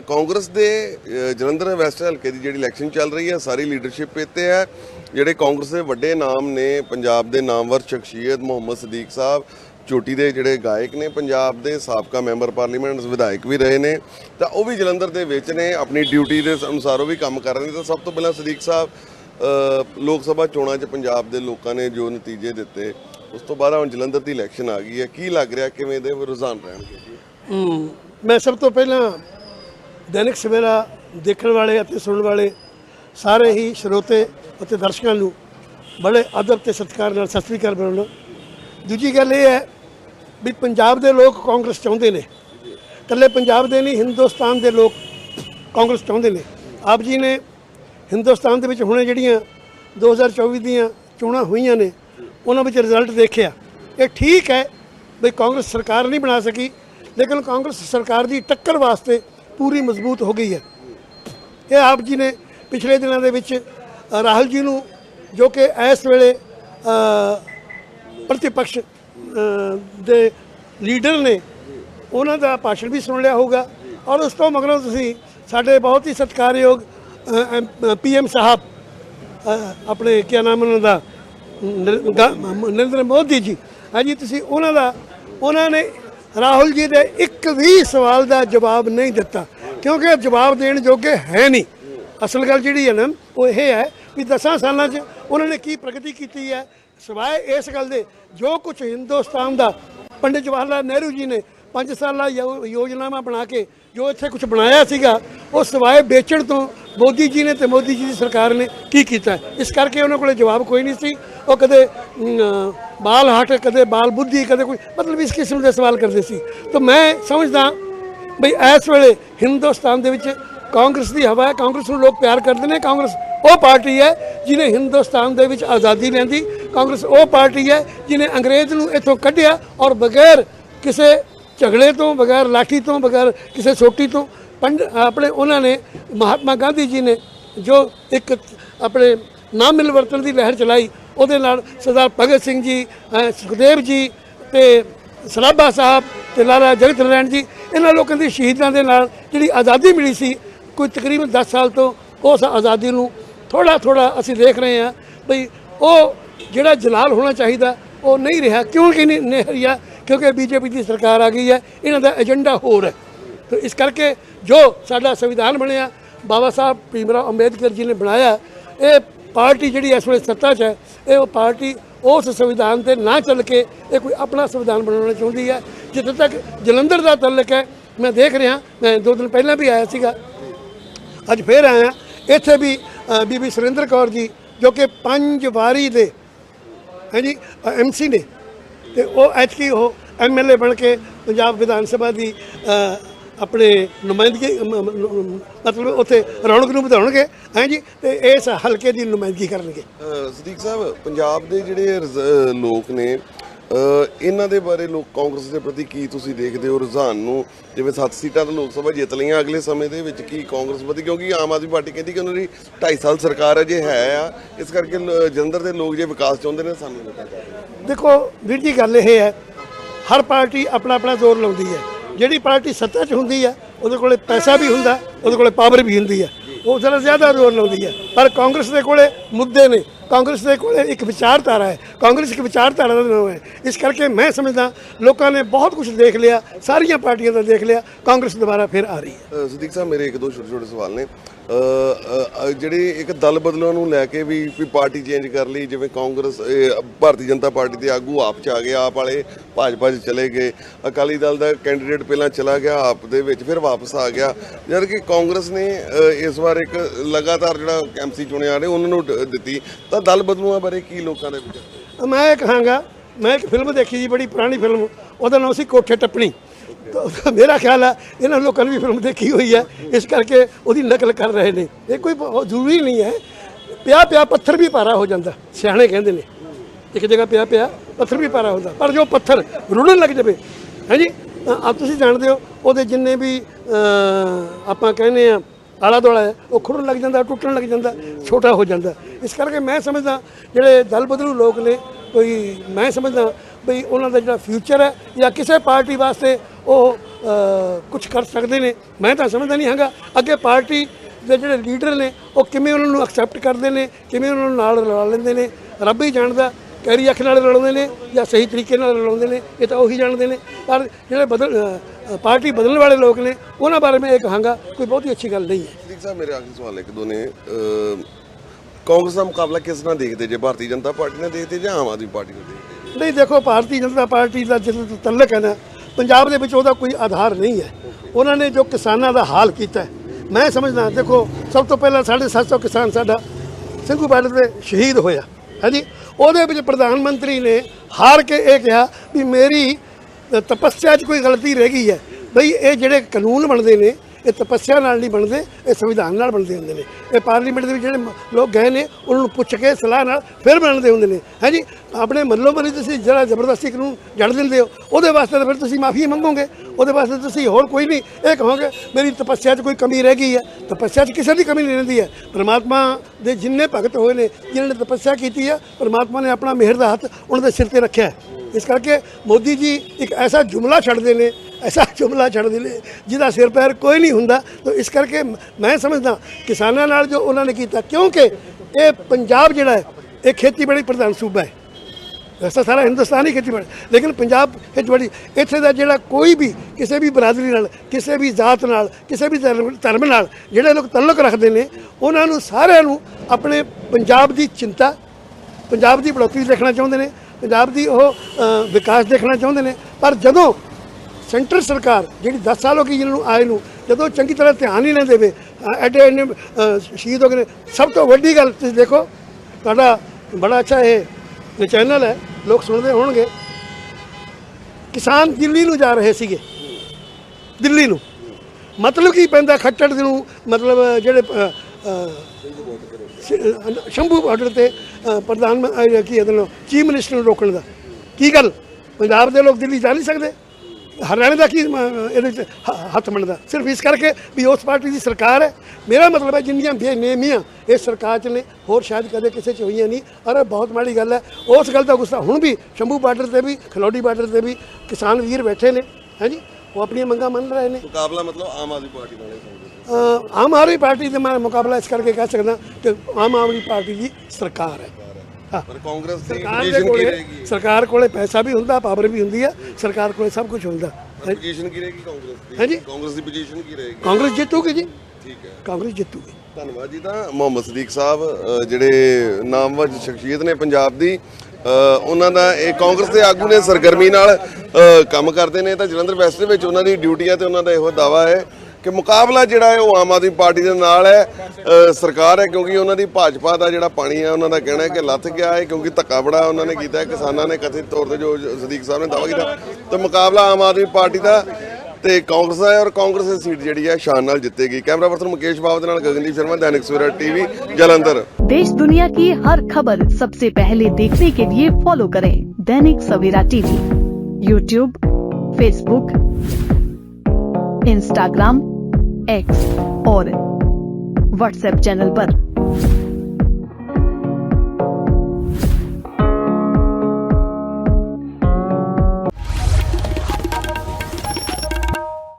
ਕਾਂਗਰਸ ਦੇ ਜਲੰਧਰ ਵੈਸਟ ਹਲਕੇ ਦੀ ਜਿਹੜੀ ਇਲੈਕਸ਼ਨ ਚੱਲ ਰਹੀ ਹੈ, ਸਾਰੀ ਲੀਡਰਸ਼ਿਪ ਇੱਥੇ ਹੈ। ਜਿਹੜੇ ਕਾਂਗਰਸ ਦੇ ਵੱਡੇ ਨਾਮ ਨੇ, ਪੰਜਾਬ ਦੇ ਨਾਮਵਰ ਸ਼ਖਸੀਅਤ ਮੁਹੰਮਦ ਸਦੀਕ ਸਾਹਿਬ, ਚੋਟੀ ਦੇ ਜਿਹੜੇ ਗਾਇਕ ਨੇ ਪੰਜਾਬ ਦੇ, ਸਾਬਕਾ ਮੈਂਬਰ ਪਾਰਲੀਮੈਂਟ ਵਿਧਾਇਕ ਵੀ ਰਹੇ ਨੇ, ਤਾਂ ਉਹ ਵੀ ਜਲੰਧਰ ਦੇ ਵਿੱਚ ਨੇ, ਆਪਣੀ ਡਿਊਟੀ ਦੇ ਅਨੁਸਾਰ ਉਹ ਵੀ ਕੰਮ ਕਰ ਰਹੇ ਨੇ। ਤਾਂ ਸਭ ਤੋਂ ਪਹਿਲਾਂ ਸਦੀਕ ਸਾਹਿਬ ਲੋਕ ਸਭਾ ਚੋਣਾਂ 'ਚ ਪੰਜਾਬ ਦੇ ਲੋਕਾਂ ਨੇ ਜੋ ਨਤੀਜੇ ਦਿੱਤੇ, ਉਸ ਤੋਂ ਬਾਅਦ ਹੁਣ ਜਲੰਧਰ ਦੀ ਇਲੈਕਸ਼ਨ ਆ ਗਈ ਹੈ। ਕੀ ਲੱਗ ਰਿਹਾ? ਕਿਵੇਂ ਦੇ ਰੁਝਾਨ ਰਹਿਣਗੇ? ਜੀ ਮੈਂ ਸਭ ਤੋਂ ਪਹਿਲਾਂ ਦੈਨਿਕ ਸਵੇਰਾ ਦੇਖਣ ਵਾਲੇ ਅਤੇ ਸੁਣਨ ਵਾਲੇ ਸਾਰੇ ਹੀ ਸਰੋਤੇ ਅਤੇ ਦਰਸ਼ਕਾਂ ਨੂੰ ਬੜੇ ਅਦਬ ਤੇ ਸਤਿਕਾਰ ਨਾਲ ਸਤਿ ਸ੍ਰੀ ਅਕਾਲ ਬੁਲਾਉਣਾ ਦੂਜੀ ਗੱਲ ਇਹ ਹੈ ਵੀ ਪੰਜਾਬ ਦੇ ਲੋਕ ਕਾਂਗਰਸ ਚਾਹੁੰਦੇ ਨੇ। ਇਕੱਲੇ ਪੰਜਾਬ ਦੇ ਨਹੀਂ, ਹਿੰਦੁਸਤਾਨ ਦੇ ਲੋਕ ਕਾਂਗਰਸ ਚਾਹੁੰਦੇ ਨੇ। ਆਪ ਜੀ ਨੇ ਹਿੰਦੁਸਤਾਨ ਦੇ ਵਿੱਚ ਹੁਣੇ ਜਿਹੜੀਆਂ 2024 ਦੀਆਂ ਚੋਣਾਂ ਹੋਈਆਂ ਨੇ, ਉਹਨਾਂ ਵਿੱਚ ਰਿਜ਼ਲਟ ਦੇਖਿਆ। ਇਹ ਠੀਕ ਹੈ ਵੀ ਕਾਂਗਰਸ ਸਰਕਾਰ ਨਹੀਂ ਬਣਾ ਸਕੀ, ਲੇਕਿਨ ਕਾਂਗਰਸ ਸਰਕਾਰ ਦੀ ਟੱਕਰ ਵਾਸਤੇ ਪੂਰੀ ਮਜ਼ਬੂਤ ਹੋ ਗਈ ਹੈ। ਇਹ ਆਪ ਜੀ ਨੇ ਪਿਛਲੇ ਦਿਨਾਂ ਦੇ ਵਿੱਚ ਰਾਹੁਲ ਜੀ ਨੂੰ ਜੋ ਕਿ ਇਸ ਵੇਲੇ ਪ੍ਰਤੀਪਕਸ਼ ਦੇ ਲੀਡਰ ਨੇ, ਉਹਨਾਂ ਦਾ ਭਾਸ਼ਣ ਵੀ ਸੁਣ ਲਿਆ ਹੋਊਗਾ। ਔਰ ਉਸ ਤੋਂ ਮਗਰੋਂ ਤੁਸੀਂ ਸਾਡੇ ਬਹੁਤ ਹੀ ਸਤਿਕਾਰਯੋਗ ਪੀਐਮ ਸਾਹਿਬ ਆਪਣੇ ਕੀ ਨਾਮ ਉਹਨਾਂ ਦਾ ਨਰਿੰਦਰ ਮੋਦੀ ਜੀ। ਹਾਂਜੀ, ਤੁਸੀਂ ਉਹਨਾਂ ਦਾ, ਉਹਨਾਂ ਨੇ ਰਾਹੁਲ ਜੀ ਦੇ ਇੱਕ ਵੀ ਸਵਾਲ ਦਾ ਜਵਾਬ ਨਹੀਂ ਦਿੱਤਾ, ਕਿਉਂਕਿ ਜਵਾਬ ਦੇਣ ਜੋਗੇ ਹੈ ਨਹੀਂ। ਅਸਲ ਗੱਲ ਜਿਹੜੀ ਹੈ ਨਾ, ਉਹ ਇਹ ਹੈ ਵੀ 10 ਸਾਲਾਂ 'ਚ ਉਹਨਾਂ ਨੇ ਕੀ ਪ੍ਰਗਤੀ ਕੀਤੀ ਹੈ। ਸਿਵਾਏ ਇਸ ਗੱਲ ਦੇ, ਜੋ ਕੁਝ ਹਿੰਦੁਸਤਾਨ ਦਾ ਪੰਡਿਤ ਜਵਾਹਰ ਲਾਲ ਨਹਿਰੂ ਜੀ ਨੇ 5 ਸਾਲਾ ਯੋ- ਯੋਜਨਾਵਾਂ ਬਣਾ ਕੇ ਜੋ ਇੱਥੇ ਕੁਝ ਬਣਾਇਆ ਸੀਗਾ, ਉਹ ਸਿਵਾਏ ਵੇਚਣ ਤੋਂ ਮੋਦੀ ਜੀ ਨੇ ਤੇ ਮੋਦੀ ਜੀ ਦੀ ਸਰਕਾਰ ਨੇ ਕੀ ਕੀਤਾ। ਇਸ ਕਰਕੇ ਉਹਨਾਂ ਕੋਲੇ ਜਵਾਬ ਕੋਈ ਨਹੀਂ ਸੀ। ਉਹ ਕਦੇ ਬਾਲ ਹਟ, ਕਦੇ ਬਾਲ ਬੁੱਧੀ, ਕਦੇ ਕੋਈ, ਮਤਲਬ ਇਸ ਕਿਸਮ ਦੇ ਸਵਾਲ ਕਰਦੇ ਸੀ। ਤਾਂ ਮੈਂ ਸਮਝਦਾ ਬਈ ਇਸ ਵੇਲੇ ਹਿੰਦੁਸਤਾਨ ਦੇ ਵਿੱਚ ਕਾਂਗਰਸ ਦੀ ਹਵਾ ਹੈ, ਕਾਂਗਰਸ ਨੂੰ ਲੋਕ ਪਿਆਰ ਕਰਦੇ ਨੇ, ਕਾਂਗਰਸ ਉਹ ਪਾਰਟੀ ਹੈ ਜਿਹਨੇ ਹਿੰਦੁਸਤਾਨ ਦੇ ਵਿੱਚ ਆਜ਼ਾਦੀ ਲੈਂਦੀ ਕਾਂਗਰਸ ਉਹ ਪਾਰਟੀ ਹੈ ਜਿਹਨੇ ਅੰਗਰੇਜ਼ ਨੂੰ ਇੱਥੋਂ ਕੱਢਿਆ ਔਰ ਬਗੈਰ ਕਿਸੇ ਝਗੜੇ ਤੋਂ, ਬਗੈਰ ਲਾਠੀ ਤੋਂ, ਬਗੈਰ ਕਿਸੇ ਛੋਟੀ ਤੋਂ, ਪੰਡ, ਆਪਣੇ ਉਹਨਾਂ ਨੇ, ਮਹਾਤਮਾ ਗਾਂਧੀ ਜੀ ਨੇ ਜੋ ਇੱਕ ਆਪਣੇ ਨਾ ਮਿਲਵਰਤਨ ਦੀ ਲਹਿਰ ਚਲਾਈ ਉਹਦੇ ਨਾਲ ਸਰਦਾਰ ਭਗਤ ਸਿੰਘ ਜੀ ਸੁਖਦੇਵ ਜੀ ਤੇ ਸਰਾਭਾ ਸਾਹਿਬ ਤੇ ਲਾਲਾ ਜਗਤ ਨਾਰਾਇਣ ਜੀ, ਇਹਨਾਂ ਲੋਕਾਂ ਦੀ ਸ਼ਹੀਦਾਂ ਦੇ ਨਾਲ ਜਿਹੜੀ ਆਜ਼ਾਦੀ ਮਿਲੀ ਸੀ, ਕੋਈ ਤਕਰੀਬਨ 10 ਸਾਲ ਤੋਂ ਉਸ ਆਜ਼ਾਦੀ ਨੂੰ ਥੋੜਾ ਥੋੜਾ ਅਸੀਂ ਦੇਖ ਰਹੇ ਹਾਂ ਬਈ ਉਹ ਜਿਹੜਾ ਜਲਾਲ ਹੋਣਾ ਚਾਹੀਦਾ, ਉਹ ਨਹੀਂ ਰਿਹਾ। ਕਿਉਂ ਕਿ ਨਹੀਂ ਨਹੀਂ ਰਿਹਾ? ਕਿਉਂਕਿ ਬੀਜੇਪੀ ਦੀ ਸਰਕਾਰ ਆ ਗਈ ਹੈ, ਇਹਨਾਂ ਦਾ ਏਜੰਡਾ ਹੋਰ ਹੈ। ਤੇ ਇਸ ਕਰਕੇ ਜੋ ਸਾਡਾ ਸੰਵਿਧਾਨ ਬਣਿਆ, ਬਾਬਾ ਸਾਹਿਬ ਭੀਮਰਾਓ ਅੰਬੇਦਕਰ ਜੀ ਨੇ ਬਣਾਇਆ, ਇਹ ਪਾਰਟੀ ਜਿਹੜੀ ਇਸ ਵੇਲੇ ਸੱਤਾ 'ਚ ਹੈ, ਇਹ ਪਾਰਟੀ ਉਸ ਸੰਵਿਧਾਨ ਤੇ ਨਾ ਚੱਲ ਕੇ ਇਹ ਕੋਈ ਆਪਣਾ ਸੰਵਿਧਾਨ ਬਣਾਉਣਾ ਚਾਹੁੰਦੀ ਹੈ। ਜਿੱਥੇ ਤੱਕ ਜਲੰਧਰ ਦਾ ਤਲਕ ਹੈ, ਮੈਂ ਦੇਖ ਰਿਹਾ, ਮੈਂ ਦੋ ਦਿਨ ਪਹਿਲਾਂ ਵੀ ਆਇਆ ਸੀਗਾ। ਅੱਜ ਫੇਰ ਆਇਆ। ਇੱਥੇ ਵੀ ਬੀਬੀ ਸੁਰਿੰਦਰ ਕੌਰ ਜੀ, ਜੋ ਕਿ ਪੰਜ ਵਾਰੀ ਦੇ, ਹੈ ਜੀ ਐਮਸੀ ਨੇ। ਤੇ ਉਹ ਐਤਕੀ ਉਹ ਐਮਐਲਏ ਬਣ ਕੇ ਪੰਜਾਬ ਵਿਧਾਨ ਸਭਾ ਦੀ ਆਪਣੇ ਨੁਮਾਇੰਦਗੀ ਮਤਲਬ ਉੱਥੇ ਰੌਣਕ ਨੂੰ ਵਧਾਉਣਗੇ ਹੈ ਜੀ? ਤੇ ਇਸ ਹਲਕੇ ਦੀ ਨੁਮਾਇੰਦਗੀ ਕਰਨਗੇ। ਸਦੀਕ ਸਾਹਿਬ ਪੰਜਾਬ ਦੇ ਜਿਹੜੇ ਲੋਕ ਨੇ ਇਹਨਾਂ ਦੇ ਬਾਰੇ ਲੋਕ ਕਾਂਗਰਸ ਦੇ ਪ੍ਰਤੀ ਕੀ ਤੁਸੀਂ ਦੇਖਦੇ ਹੋ? ਰੁਝਾਨ ਨੂੰ ਜਿਵੇਂ 7 ਸੀਟਾਂ ਤਾਂ ਲੋਕ ਸਭਾ ਜਿੱਤ ਲਈਆਂ ਅਗਲੇ ਸਮੇਂ ਦੇ ਵਿੱਚ ਕੀ ਕਾਂਗਰਸ ਪ੍ਰਤੀ ਕਿਉਂਕਿ ਆਮ ਆਦਮੀ ਪਾਰਟੀ ਕਹਿੰਦੀ ਕਿ ਉਹਨਾਂ ਦੀ 2.5 ਸਾਲ ਸਰਕਾਰ ਅਜੇ ਹੈ ਆ। ਇਸ ਕਰਕੇ ਜਲੰਧਰ ਦੇ ਲੋਕ ਜੇ ਵਿਕਾਸ ਚਾਹੁੰਦੇ ਨੇ ਸਾਨੂੰ ਦੇਖੋ ਵੀਰ ਜੀ ਗੱਲ ਇਹ ਹੈ ਹਰ ਪਾਰਟੀ ਆਪਣਾ ਆਪਣਾ ਜ਼ੋਰ ਲਾਉਂਦੀ ਹੈ। ਜਿਹੜੀ ਪਾਰਟੀ ਸੱਤਾ 'ਚ ਹੁੰਦੀ ਹੈ ਉਹਦੇ ਕੋਲੇ ਪੈਸਾ ਵੀ ਹੁੰਦਾ, ਉਹਦੇ ਕੋਲੇ ਪਾਵਰ ਵੀ ਹੁੰਦੀ ਹੈ ਉਹ ਜ਼ਰਾ ਜ਼ਿਆਦਾ ਜ਼ੋਰ ਲਾਉਂਦੀ ਹੈ ਪਰ ਕਾਂਗਰਸ ਦੇ ਕੋਲੇ ਮੁੱਦੇ ਨੇ। ਕਾਂਗਰਸ ਦੇ ਕੋਲੇ ਇੱਕ ਵਿਚਾਰਧਾਰਾ ਹੈ। ਕਾਂਗਰਸ ਇੱਕ ਵਿਚਾਰਧਾਰਾ ਦਾ ਨਾਮ ਹੈ। ਇਸ ਕਰਕੇ ਮੈਂ ਸਮਝਦਾ, ਲੋਕਾਂ ਨੇ ਬਹੁਤ ਕੁਝ ਦੇਖ ਲਿਆ, ਸਾਰੀਆਂ ਪਾਰਟੀਆਂ ਦਾ ਦੇਖ ਲਿਆ, ਕਾਂਗਰਸ ਦੁਬਾਰਾ ਫਿਰ ਆ ਰਹੀ ਹੈ। ਸਦੀਕ ਸਾਹਿਬ, ਮੇਰੇ ਇੱਕ ਦੋ ਛੋਟੇ ਛੋਟੇ ਸਵਾਲ ਨੇ। ਜਿਹੜੇ ਇੱਕ ਦਲ ਬਦਲਣ ਨੂੰ ਲੈ ਕੇ ਵੀ ਵੀ ਪਾਰਟੀ ਚੇਂਜ ਕਰ ਲਈ, ਜਿਵੇਂ ਕਾਂਗਰਸ ਭਾਰਤੀ ਜਨਤਾ ਪਾਰਟੀ ਦੇ ਆਗੂ ਆਪ ਚ ਆ ਗਏ, ਆਪ ਵਾਲੇ ਭਾਜਪਾ ਚ ਚਲੇ ਗਏ। ਅਕਾਲੀ ਦਲ ਦਾ ਕੈਂਡੀਡੇਟ ਪਹਿਲਾਂ ਚਲਾ ਗਿਆ, ਆਪ ਦੇ ਵਿੱਚ ਫਿਰ ਵਾਪਸ ਆ ਗਿਆ। ਜਦ ਕਿ ਕਾਂਗਰਸ ਨੇ ਇਸ ਵਾਰ ਇੱਕ ਲਗਾਤਾਰ ਜਿਹੜਾ ਐਮਸੀ ਚੁਣਿਆ ਨੇ, ਉਹਨਾਂ ਨੂੰ ਡ- ਦਿੱਤੀ। ਤਾਂ ਦਲ ਬਦਲੂਆਂ ਬਾਰੇ ਕੀ ਲੋਕਾਂ ਦੇ ਵਿਚਾਰ ਮੈਂ ਕਹਾਂਗਾ, ਮੈਂ ਇੱਕ ਫਿਲਮ ਦੇਖੀ ਜੀ, ਬੜੀ ਪੁਰਾਣੀ ਫਿਲਮ ਉਹਦਾ ਨਾਮ ਸੀ ਕੋਠੇ ਟੱਪਣੀ। ਤਾਂ ਮੇਰਾ ਖਿਆਲ ਹੈ ਇਹਨਾਂ ਲੋਕਾਂ ਨੇ ਵੀ ਫਿਲਮ ਦੇਖੀ ਹੋਈ ਹੈ, ਇਸ ਕਰਕੇ ਉਹਦੀ ਨਕਲ ਕਰ ਰਹੇ ਨੇ। ਇਹ ਕੋਈ ਬਹੁਤ ਜ਼ਰੂਰੀ ਨਹੀਂ ਹੈ। ਪਿਆ ਪਿਆ ਪੱਥਰ ਵੀ ਪਾਰਾ ਹੋ ਜਾਂਦਾ, ਸਿਆਣੇ ਕਹਿੰਦੇ ਨੇ। ਇੱਕ ਜਗ੍ਹਾ ਪਿਆ ਪਿਆ ਪੱਥਰ ਵੀ ਪਾਰਾ ਹੁੰਦਾ, ਪਰ ਜੋ ਪੱਥਰ ਰੁੜਨ ਲੱਗ ਜਾਵੇ ਹਾਂਜੀ ਆ ਤੁਸੀਂ ਜਾਣਦੇ ਹੋ, ਉਹਦੇ ਜਿੰਨੇ ਵੀ ਆਪਾਂ ਕਹਿੰਦੇ ਆ ਆਲਾ ਦੁਆਲਾ ਹੈ, ਉਹ ਖੁਰਣ ਲੱਗ ਜਾਂਦਾ, ਟੁੱਟਣ ਲੱਗ ਜਾਂਦਾ, ਛੋਟਾ ਹੋ ਜਾਂਦਾ। ਇਸ ਕਰਕੇ ਮੈਂ ਸਮਝਦਾ, ਜਿਹੜੇ ਦਲ ਬਦਲੂ ਲੋਕ ਨੇ, ਕੋਈ ਮੈਂ ਸਮਝਦਾ ਵੀ ਉਹਨਾਂ ਦਾ ਜਿਹੜਾ ਫਿਊਚਰ ਹੈ, ਜਾਂ ਕਿਸੇ ਪਾਰਟੀ ਵਾਸਤੇ ਉਹ ਕੁਝ ਕਰ ਸਕਦੇ ਨੇ। ਮੈਂ ਤਾਂ ਸਮਝਦਾ ਨਹੀਂ ਹਾਂਗਾ। ਅੱਗੇ ਪਾਰਟੀ ਦੇ ਜਿਹੜੇ ਲੀਡਰ ਨੇ ਉਹ ਕਿਵੇਂ ਉਹਨਾਂ ਨੂੰ ਐਕਸੈਪਟ ਕਰਦੇ ਨੇ ਕਿਵੇਂ ਉਹਨਾਂ ਨੂੰ ਨਾਲ ਰਲਾ ਲੈਂਦੇ ਨੇ। ਰੱਬ ਹੀ ਜਾਣਦਾ ਕੈਰੀ ਅੱਖ ਨਾਲ ਰਲਾਉਂਦੇ ਨੇ ਜਾਂ ਸਹੀ ਤਰੀਕੇ ਨਾਲ ਰਲਾਉਂਦੇ ਨੇ। ਇਹ ਤਾਂ ਉਹੀ ਜਾਣਦੇ ਨੇ। ਪਰ ਜਿਹੜੇ ਬਦਲ ਪਾਰਟੀ ਬਦਲਣ ਵਾਲੇ ਲੋਕ ਨੇ ਉਹਨਾਂ ਬਾਰੇ ਮੈਂ ਇਹ ਕਹਾਂਗਾ ਕੋਈ ਬਹੁਤੀ ਅੱਛੀ ਗੱਲ ਨਹੀਂ ਹੈ। ਸਾਹਿਬ ਮੇਰੇ ਆਖਰੀ ਸਵਾਲ ਇੱਕ ਦੋ ਨੇ ਕਾਂਗਰਸ ਦਾ ਮੁਕਾਬਲਾ ਕਿਸ ਨਾਲ ਦੇਖਦੇ ਜੇ? ਭਾਰਤੀ ਜਨਤਾ ਪਾਰਟੀ ਨਾਲ ਦੇਖਦੇ ਜਾਂ ਆਮ ਆਦਮੀ ਪਾਰਟੀ ਨਾਲ ਦੇਖਦੇ ਨਹੀਂ ਦੇਖੋ ਭਾਰਤੀ ਜਨਤਾ ਪਾਰਟੀ ਦਾ ਤੱਕ ਤਲਕ ਹੈ ਨਾ ਪੰਜਾਬ ਦੇ ਵਿੱਚ ਉਹਦਾ ਕੋਈ ਆਧਾਰ ਨਹੀਂ ਹੈ। ਉਹਨਾਂ ਨੇ ਜੋ ਕਿਸਾਨਾਂ ਦਾ ਹਾਲ ਕੀਤਾ ਮੈਂ ਸਮਝਦਾ, ਦੇਖੋ, ਸਭ ਤੋਂ ਪਹਿਲਾਂ 750 ਕਿਸਾਨ ਸਾਡਾ ਸਿੰਘੂ ਬਾਰਡਰ ਤੇ ਸ਼ਹੀਦ ਹੋਇਆ। ਹਾਂਜੀ? ਉਹਦੇ ਵਿੱਚ ਪ੍ਰਧਾਨ ਮੰਤਰੀ ਨੇ ਹਾਰ ਕੇ ਇਹ ਕਿਹਾ ਵੀ ਮੇਰੀ ਤਪੱਸਿਆ 'ਚ ਕੋਈ ਗਲਤੀ ਰਹਿ ਗਈ ਹੈ। ਬਈ ਇਹ ਜਿਹੜੇ ਕਾਨੂੰਨ ਬਣਦੇ ਨੇ ਇਹ ਤਪੱਸਿਆ ਨਾਲ ਨਹੀਂ ਬਣਦੇ, ਇਹ ਸੰਵਿਧਾਨ ਨਾਲ ਬਣਦੇ ਹੁੰਦੇ ਨੇ। ਇਹ ਪਾਰਲੀਮੈਂਟ ਦੇ ਵਿੱਚ ਜਿਹੜੇ ਲੋਕ ਗਏ ਨੇ, ਉਹਨਾਂ ਨੂੰ ਪੁੱਛ ਕੇ ਸਲਾਹ ਨਾਲ ਫਿਰ ਬਣਦੇ ਹੁੰਦੇ ਨੇ। ਹਾਂਜੀ ਆਪਣੇ ਮੱਲੋ ਮੱਲੀ ਤੁਸੀਂ ਜਿਹੜਾ ਜ਼ਬਰਦਸਤੀ ਕਾਨੂੰਨ ਜੜ ਦਿੰਦੇ ਹੋ, ਉਹਦੇ ਵਾਸਤੇ ਤਾਂ ਫਿਰ ਤੁਸੀਂ ਮਾਫੀ ਮੰਗੋਗੇ। ਉਹਦੇ ਵਾਸਤੇ ਤੁਸੀਂ ਹੋਰ ਕੋਈ ਨਹੀਂ। ਇਹ ਕਹੋਗੇ, ਮੇਰੀ ਤਪੱਸਿਆ 'ਚ ਕੋਈ ਕਮੀ ਰਹਿ ਗਈ ਹੈ। ਤਪੱਸਿਆ 'ਚ ਕਿਸੇ ਦੀ ਕਮੀ ਨਹੀਂ ਰਹਿੰਦੀ ਹੈ। ਪਰਮਾਤਮਾ ਦੇ ਜਿੰਨੇ ਭਗਤ ਹੋਏ ਨੇ, ਜਿਨ੍ਹਾਂ ਨੇ ਤਪੱਸਿਆ ਕੀਤੀ ਹੈ, ਪਰਮਾਤਮਾ ਨੇ ਆਪਣਾ ਮਿਹਰ ਦਾ ਹੱਥ ਉਹਨਾਂ ਦੇ ਸਿਰ ਤੇ ਰੱਖਿਆ ਇਸ ਕਰਕੇ ਮੋਦੀ ਜੀ ਇੱਕ ਐਸਾ ਜੁਮਲਾ ਛੱਡਦੇ ਨੇ, ਐਸਾ ਜੁਮਲਾ ਛੱਡਦੇ ਨੇ, ਜਿਹਦਾ ਸਿਰ ਪੈਰ ਕੋਈ ਨਹੀਂ ਹੁੰਦਾ। ਤਾਂ ਇਸ ਕਰਕੇ ਮੈਂ ਸਮਝਦਾ ਕਿਸਾਨਾਂ ਨਾਲ ਜੋ ਉਹਨਾਂ ਨੇ ਕੀਤਾ, ਕਿਉਂਕਿ ਇਹ ਪੰਜਾਬ ਜਿਹੜਾ ਹੈ, ਇਹ ਖੇਤੀਬਾੜੀ ਪ੍ਰਧਾਨ ਸੂਬਾ ਹੈ। ਵੈਸੇ ਸਾਰਾ ਹਿੰਦੁਸਤਾਨ ਹੀ ਖੇਤੀਬਾੜੀ, ਲੇਕਿਨ ਪੰਜਾਬ ਖੇਤੀਬਾੜੀ, ਇੱਥੇ ਦਾ ਜਿਹੜਾ ਕੋਈ ਵੀ ਕਿਸੇ ਵੀ ਬਰਾਦਰੀ ਨਾਲ, ਕਿਸੇ ਵੀ ਜ਼ਾਤ ਨਾਲ, ਕਿਸੇ ਵੀ ਧਰਮ ਧਰਮ ਨਾਲ ਜਿਹੜੇ ਲੋਕ ਤਾਲੁਕ ਰੱਖਦੇ ਨੇ, ਉਹਨਾਂ ਨੂੰ ਸਾਰਿਆਂ ਨੂੰ ਆਪਣੇ ਪੰਜਾਬ ਦੀ ਚਿੰਤਾ, ਪੰਜਾਬ ਦੀ ਬੜੋਤਰੀ ਦੇਖਣਾ ਚਾਹੁੰਦੇ ਨੇ। ਪੰਜਾਬ ਦੀ ਉਹ ਵਿਕਾਸ ਦੇਖਣਾ ਚਾਹੁੰਦੇ ਨੇ। ਪਰ ਜਦੋਂ ਸੈਂਟਰ ਸਰਕਾਰ ਜਿਹੜੀ 10 ਸਾਲ ਹੋ ਗਈ ਜਿਹਨਾਂ ਨੂੰ ਆਏ ਨੂੰ ਜਦੋਂ ਚੰਗੀ ਤਰ੍ਹਾਂ ਧਿਆਨ ਹੀ ਨਾ ਦੇਵੇ ਅ, ਐਡੇ ਐਨੇ ਸ਼ਹੀਦ ਹੋ ਗਏ ਨੇ ਸਭ ਤੋਂ ਵੱਡੀ ਗੱਲ ਤੁਸੀਂ ਦੇਖੋ ਤੁਹਾਡਾ ਬੜਾ ਅੱਛਾ ਇਹ ਚੈਨਲ ਹੈ ਲੋਕ ਸੁਣਦੇ ਹੋਣਗੇ। ਕਿਸਾਨ ਦਿੱਲੀ ਨੂੰ ਜਾ ਰਹੇ ਸੀਗੇ। ਦਿੱਲੀ ਨੂੰ। ਮਤਲਬ ਕੀ ਪੈਂਦਾ ਖੱਟੜ ਨੂੰ ਮਤਲਬ ਜਿਹੜੇ ਸ਼ੰਭੂ ਬਾਰਡਰ ਤੇ ਪ੍ਰਧਾਨ ਕੀ ਇਹਦੇ ਨਾਲ ਚੀਫ ਮਿਨਿਸਟਰ ਨੂੰ ਰੋਕਣ ਦਾ। ਕੀ ਗੱਲ? ਪੰਜਾਬ ਦੇ ਲੋਕ ਦਿੱਲੀ ਜਾ ਨਹੀਂ ਸਕਦੇ? ਹਰਿਆਣੇ ਦਾ ਕੀ ਇਹਦੇ ਚ ਹੱਥ ਮੰਨਦਾ ਸਿਰਫ ਇਸ ਕਰਕੇ ਵੀ ਉਸ ਪਾਰਟੀ ਦੀ ਸਰਕਾਰ ਹੈ। ਮੇਰਾ ਮਤਲਬ ਹੈ ਜਿੰਨੀਆਂ ਬੇਨੇਮੀਆਂ ਇਸ ਸਰਕਾਰ 'ਚ ਨੇ, ਹੋਰ ਸ਼ਾਇਦ ਕਦੇ ਕਿਸੇ 'ਚ ਹੋਈਆਂ ਨਹੀਂ ਔਰ ਬਹੁਤ ਮਾੜੀ ਗੱਲ ਹੈ। ਉਸ ਗੱਲ ਦਾ ਗੁੱਸਾ ਹੁਣ ਵੀ ਸ਼ੰਭੂ ਬਾਰਡਰ ਤੇ ਵੀ, ਖਲੌਡੀ ਬਾਰਡਰ ਤੇ ਵੀ ਕਿਸਾਨ ਵੀਰ ਬੈਠੇ ਨੇ। ਹਾਂਜੀ ਉਹ ਆਪਣੀਆਂ ਮੰਗਾਂ ਮੰਨ ਰਹੇ ਨੇ। ਮੁਕਾਬਲਾ ਮਤਲਬ ਆਮ ਆਦਮੀ ਪਾਰਟੀ ਨਾਲ ਹੈ ਆਮ ਆਦਮੀ ਪਾਰਟੀ ਦੇ ਮੈਂ ਮੁਕਾਬਲਾ ਇਸ ਕਰਕੇ ਕਹਿ ਸਕਦਾ ਕਿ ਆਮ ਆਦਮੀ ਪਾਰਟੀ ਦੀ ਸਰਕਾਰ ਹੈ। ਹਾਂ। ਪਰ ਕਾਂਗਰਸ ਦੀ ਸਰਕਾਰ ਦੇ ਪੋਜੀਸ਼ਨ ਕੀ ਕੋਲੇ ਰਹੇਗੀ? ਸਰਕਾਰ ਕੋਲੇ ਪੈਸਾ ਵੀ ਹੁੰਦਾ ਪਾਵਰ ਵੀ ਹੁੰਦੀ ਹੈ ਸਰਕਾਰ ਕੋਲੇ ਸਭ ਕੁਝ ਹੁੰਦਾ। ਪੋਜੀਸ਼ਨ ਕੀ ਰਹੇਗੀ ਕਾਂਗਰਸ ਦੀ? ਹਾਂਜੀ। ਕਾਂਗਰਸ ਦੀ ਪੋਜੀਸ਼ਨ ਕੀ ਰਹੇਗੀ? ਕਾਂਗਰਸ ਜਿੱਤੂਗੀ ਜੀ। ਠੀਕ ਹੈ। ਕਾਂਗਰਸ ਜਿੱਤੂਗੀ। ਧੰਨਵਾਦ ਜੀ ਤਾਂ। ਮੁਹੰਮਦ ਸਦੀਕ ਸਾਹਿਬ ਅ, ਜਿਹੜੇ ਨਾਮਵਰ ਸ਼ਖਸੀਅਤ ਨੇ ਪੰਜਾਬ ਦੀ ਉਹਨਾਂ ਦਾ ਇਹ ਕਾਂਗਰਸ ਦੇ ਆਗੂ ਨੇ ਸਰਗਰਮੀ ਨਾਲ ਕੰਮ ਕਰਦੇ ਨੇ। ਤਾਂ ਜਲੰਧਰ ਵੈਸਟ ਦੇ ਵਿੱਚ ਉਹਨਾਂ ਦੀ ਡਿਊਟੀ ਹੈ ਤੇ ਉਹਨਾਂ ਦਾ ਇਹੋ ਦਾਵਾ ਹੈ ਕਿ ਮੁਕਾਬਲਾ ਜਿਹੜਾ ਹੈ ਉਹ ਆਮ ਆਦਮੀ ਪਾਰਟੀ ਦੇ ਨਾਲ ਹੈ। ਸਰਕਾਰ ਹੈ ਕਿਉਂਕਿ ਉਹਨਾਂ ਦੀ ਭਾਜਪਾ ਦਾ ਜਿਹੜਾ ਪਾਣੀ ਹੈ ਉਹਨਾਂ ਦਾ ਕਹਿਣਾ ਹੈ ਕਿ ਲੱਥ ਗਿਆ ਹੈ ਕਿਉਂਕਿ ਧੱਕਾ ਬੜਾ ਉਹਨਾਂ ਨੇ ਕੀਤਾ ਹੈ। ਕਿਸਾਨਾਂ ਨੇ ਕਥਿਤ ਤੌਰ ਤੇ ਜੋ ਸਦੀਕ ਸਾਹਿਬ ਨੇ ਦਾਵਾ ਕੀਤਾ। ਤੇ ਮੁਕਾਬਲਾ ਆਮ ਆਦਮੀ ਪਾਰਟੀ ਦਾ ਤੇ ਕਾਂਗਰਸ ਦਾ ਹੈ ਔਰ ਕਾਂਗਰਸ ਦੀ ਸੀਟ ਜਿਹੜੀ ਹੈ ਸ਼ਾਨ ਨਾਲ ਜਿੱਤੇਗੀ ਕੈਮਰਾ ਪਰਸਨ ਮੁਕੇਸ਼ ਬਾਬ ਦੇ ਨਾਲ ਗਗਨਦੀਪ ਸ਼ਰਮਾ ਦੈਨਿਕ ਸਵੇਰਾ ਟੀਵੀ ਜਲੰਧਰ देश दुनिया की हर खबर सबसे पहले देखने के लिए फॉलो करें Dainik Savera TV YouTube Facebook Instagram X और व्हाट्सएप चैनल पर।